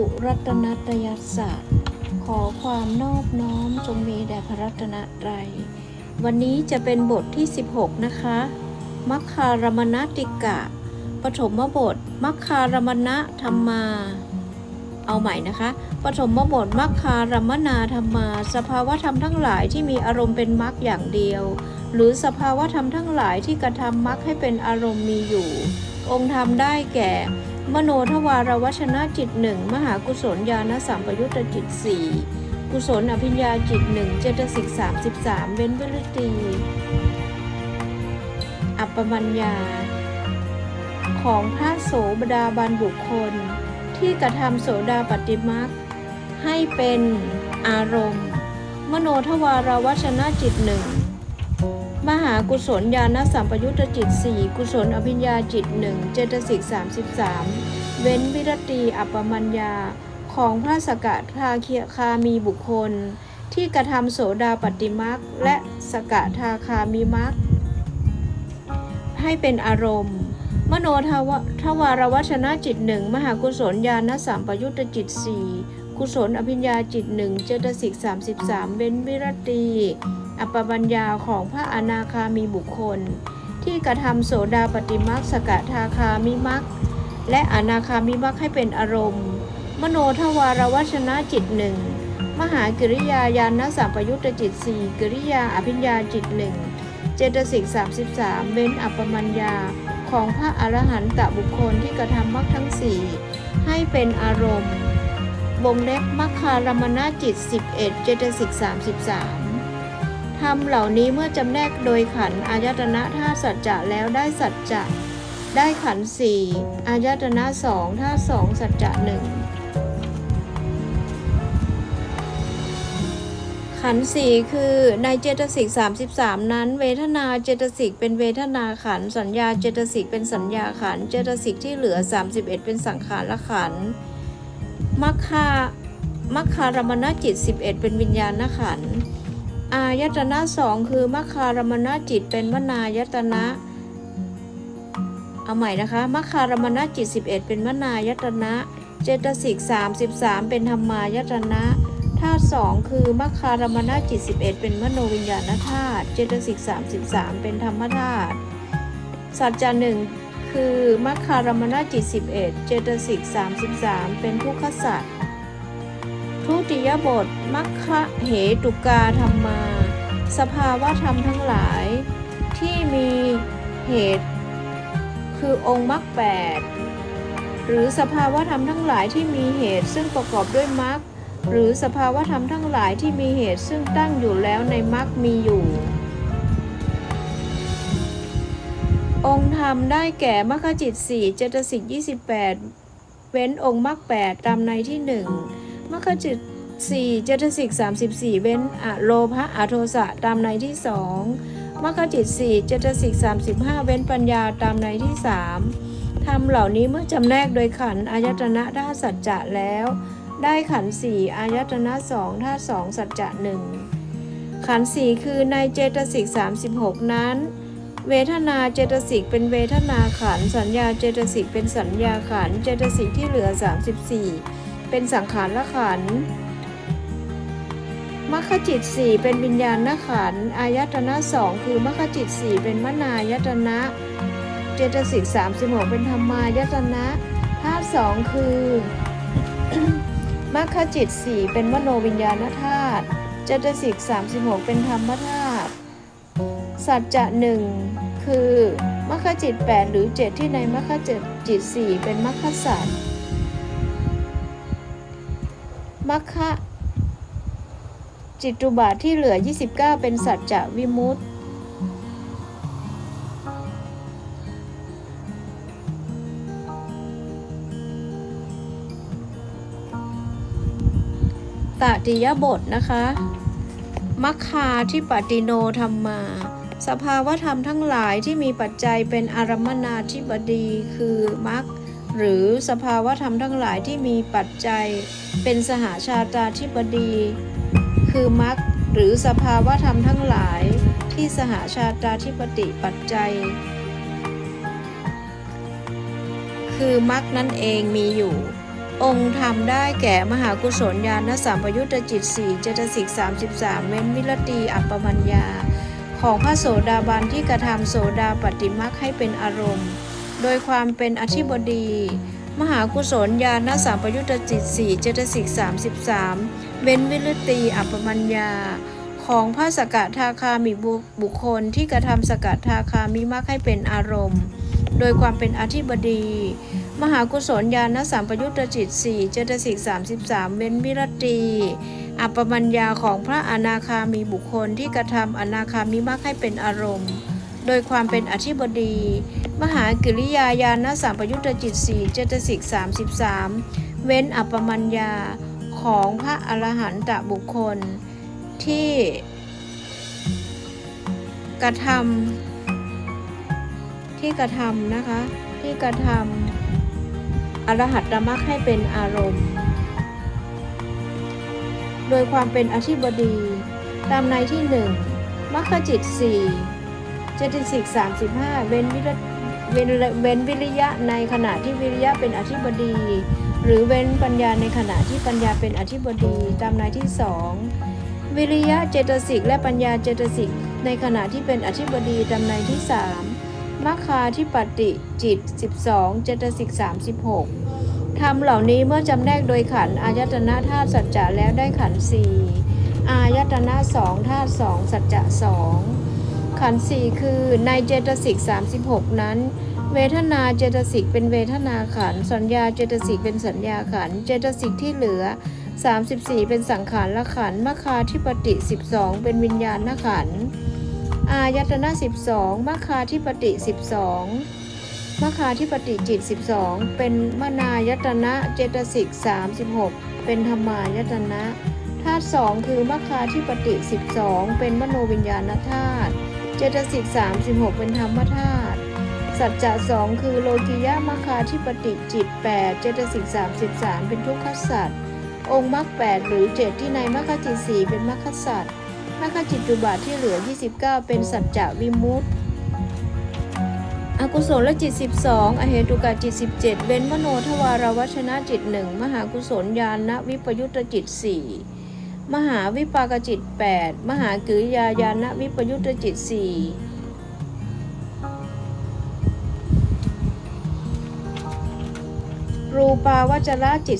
หุรัตนตยศาสตร์ ขอความนอบน้อมจงมีแด่พระรัตนตรัย วันนี้จะเป็นบทที่ 16 นะคะ มัคคารมณติกะ ปฐมบท มัคคารมณธรรมา เอาใหม่นะคะ ปฐมบท มัคคารมนาธรรมา สภาวธรรมทั้งหลายที่มีอารมณ์เป็นมรรคอย่างเดียว หรือสภาวธรรมทั้งหลายที่กระทำมรรคให้เป็นอารมณ์มีอยู่ องค์ธรรมได้แก่ มโนทวารวชนะจิตหนึ่งมหากุศลญาณสัมปยุตตจิตสี่กุศลอภิญญาจิตหนึ่งเจตสิกสามสิบสามเว้นวิริตีอัปปมัญญา ของพระโสดาบันบุคคล ที่กระทำโสดาปฏิมักให้เป็นอารมณ์ มโนทวารวชนะจิตหนึ่ง มหากุศลญาณสัมปยุตตจิตสี่กุศลอภิญญาจิตหนึ่งเจตสิกสามสิบสามเว้นวิรตีอัปมัญญาของพระสกทาเคียคามีบุคคล ที่กระทำโสดาปฏิมักและสกทาคามีมักให้เป็นอารมณ์ มโนทวทวารวชนะจิตหนึ่งมหากุศลญาณสัมปยุตตจิตสี่ กุศลอภิญญาจิตหนึ่งเจตสิกสามสิบสามเว้นวิรตี อัปปัญญาของพระอนาคามีบุคคล ที่กระทำโสดาปฏิมักสกทาคามิมักและอนาคามิมักให้เป็นอารมณ์ มโนทวารวชนะจิตหนึ่งมหากิริยาญาณสัมปยุตตจิตสี่กิริยาอภิญญาจิตหนึ่งเจตสิก33 เว้นอัปปมัญญาของพระอรหันตบุคคลที่กระทำมรรคทั้งสี่ให้เป็นอารมณ์ วงเล็บมัคคารมณจิต 11 เจตสิก 33ธรรมเหล่านี้เมื่อจำแนกโดยขันอายตนะธาสัจจะแล้วได้สัจจะ ได้ขันสี่อายตนะสองธาสองสัจจะหนึ่งขันสี่คือในเจตสิก33 นั้น เวทนาเจตสิกเป็นเวทนาขัน สัญญาเจตสิกเป็นสัญญาขัน เจตสิกที่เหลือ 31 เป็นสังขารละขันธ์ มัคคามัคคารมณจิต 11 เป็นวิญญาณขันธ์อายตนะสองคือมัคคารมณจิตเป็นวนายตนะเอาใหม่นะคะมัคคารมณจิต 11 เป็นวนายตนะ เจตสิก33 เป็นธรรมายตนะธาตุสองคือมัคคารมณจิต 11 เป็นมโนวิญญาณธาตุเจตสิก33 เป็นธรรมธาตุสัจจะหนึ่ง คือมัคคารมณจิต 11 เจตสิก 33 เป็นทุกขสัจทุติยบท มัคคะเหตุกาธรรมา สภาวะธรรมทั้งหลาย ที่มีเหตุ คือองค์มรรคแปดหรือสภาวะธรรมทั้งหลายที่มีเหตุซึ่งประกอบด้วยมรรคหรือสภาวะธรรมทั้งหลายที่มีเหตุซึ่งตั้งอยู่แล้วในมรรคมีอยู่ องค์ธรรมได้แก่มรรคจิตสี่เจตสิก28เว้นองค์มรรคแปดตามในที่หนึ่งมรรคจิต4เจตสิก34เว้นอะโลภะอโทสะตามในที่สองมรรคจิต4เจตสิก35เว้นปัญญาตามในที่สามธรรมเหล่านี้เมื่อจำแนกโดยขันอายตนะธาตุสัจจะแล้ว ได้ขันสี่อายตนะสองธาตุสองสัจจะหนึ่งขันสี่คือในเจตสิก36 นั้น เวทนาเจตสิกเป็นเวทนาขันสัญญาเจตสิกเป็นสัญญาขันเจตสิกที่เหลือ 34 เป็นสังขารละขันมรรคจิตสี่เป็นวิญญาณขันอายตนะสองคือมรรคจิตสี่เป็นมนายตนะ เจตสิกสามสิบหกเป็นธรรมายตนะธาตุสองคือมรรคจิตสี่เป็นมโนวิญญาณธาตุเจตสิกสามสิบหกเป็นธรรมธาตุ สัจจะหนึ่งคือมรรคจิตแปดหรือเจ็ดที่ในมรรคจิตจิตสี่เป็นมรรคสัจมรรคจิตุบาทที่เหลือ 29 เป็นสัจจะวิมุตติตติยบทนะคะ มัคคาที่ปฏิโนธรรมา สภาวธรรมทั้งหลายที่มีปัจจัยเป็นอารมนาธิบดีคือมัคหรือสภาวธรรมทั้งหลายที่มีปัจจัย เป็นสหาชาตาธิบดี คือมรรคหรือสภาวธรรมทั้งหลายที่สหาชาตาธิปติปัจจัย คือมรรคนั่นเองมีอยู่ องค์ทำได้แก่มหากุศลญาณสัมปยุตตจิตสี่เจตสิก33 เว้นวิรตีอัปปมัญญา ของพระโสดาบันที่กระทำโสดาปฏิมักให้เป็นอารมณ์ โดยความเป็นอธิบดี มหากุศลญาณสัมปยุตตจิตสี่เจตสิก33เว้นวิรตีอัปปมัญญา ของพระสกทาคามีบุบุคคลที่กระทำสกทาคามิมักให้เป็นอารมณ์ โดยความเป็นอธิบดี มหากุศลญาณสัมปยุตตจิตสี่เจตสิก33เว้นวิรตีอัปปมัญญาของพระอนาคามีบุคคลที่กระทำอนาคามิมักให้เป็นอารมณ์ โดยความเป็นอธิบดี มหากิริยาญาณสัมปยุตตจิตสี่เจตสิก33เว้นอัปปมัญญาของพระอรหันตบุคคล ที่ กระทำที่กระทำนะคะ ที่กระทำ อรหัตตมรรคให้เป็นอารมณ์ โดยความเป็นอธิบดี ตามในที่หนึ่งมรรคจิตสี่เจติสิกสามสิบห้าเว้นวิรเว้นเว้นวิริยะในขณะที่วิริยะเป็นอธิบดี หรือเว้นปัญญาในขณะที่ปัญญาเป็นอธิบดีตามในที่สองวิริยะเจตสิกและปัญญาเจตสิกในขณะที่เป็นอธิบดีตามในที่สาม มัคคาที่ปฏิจิต 12 เจตสิก 36ธรรมเหล่านี้เมื่อจำแนกโดยขันอายตนะธาตุสัจจะแล้วได้ขันสี่อายตนะสองธาตุสองสัจจะสองขันสี่คือในเจตสิก 36 นั้น เวทนาเจตสิกเป็นเวทนาขัน สัญญาเจตสิกเป็นสัญญาขัน เจตสิกที่เหลือ 34 เป็นสังขารละขันมคคาธิปติ 12 เป็นวิญญาณขันธ์ อายตนะ12มคคาธิปติ 12มคคาธิปติจิต 12 เป็นมนายตนะเจตสิก36 เป็นธรรมายตนะธาตุสองคือมคคาธิปติ 12 เป็นมโนวิญญาณธาตุเจตสิก36 เป็นธรรมธาตุสัจจะสองคือโลกิยะมคคาธิปติจิต 8 เจตสิก33 เป็นทุกขสัตว์องค์มรรค8หรือ 7 ที่ในมรรคจิต4เป็นมรรคสัตว์ มรรคจิตุบาทที่เหลือ 29 เป็นสัจจะวิมุตติอกุศลจิต 12 อเหตุกะจิต 17เว้นมโนทวารวัชนะจิต1มหากุศลญาณวิปยุตตจิต 4 มหาวิปากจิต 8 มหากิริยาญาณวิปยุตตจิต 4รูปาวจระจิต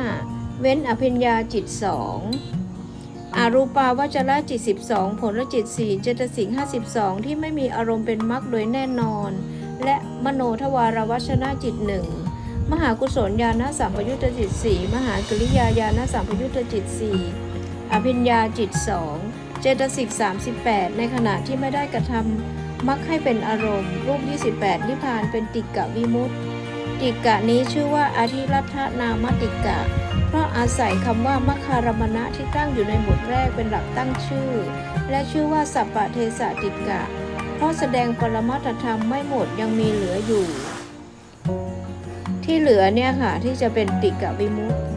15 เว้นอภิญญาจิต2อารูปาวจระจิต 12 ผลจิต 4 เจตสิก52 ที่ไม่มีอารมณ์เป็นมรรคโดยแน่นอน และมโนทวารวัชนะจิตหนึ่งมหากุศลญาณสัมปยุตตจิต4มหากริยาญาณสัมปยุตตจิต4อภิญญาจิต2เจตสิก38 ในขณะที่ไม่ได้กระทำมักให้เป็นอารมณ์ รูป 28 นิพพานเป็นติกะวิมุตติกะนี้ชื่อว่าอาทิรัฐนามติกะ เพราะอาศัยคำว่ามัคคารมณะที่ตั้งอยู่ในบทแรกเป็นหลักตั้งชื่อ และชื่อว่าสัพปะเทสะติกะ เพราะแสดงปรมัตธรรมไม่หมดยังมีเหลืออยู่ ที่เหลือเนี่ยค่ะที่จะเป็นติกะวิมุตติ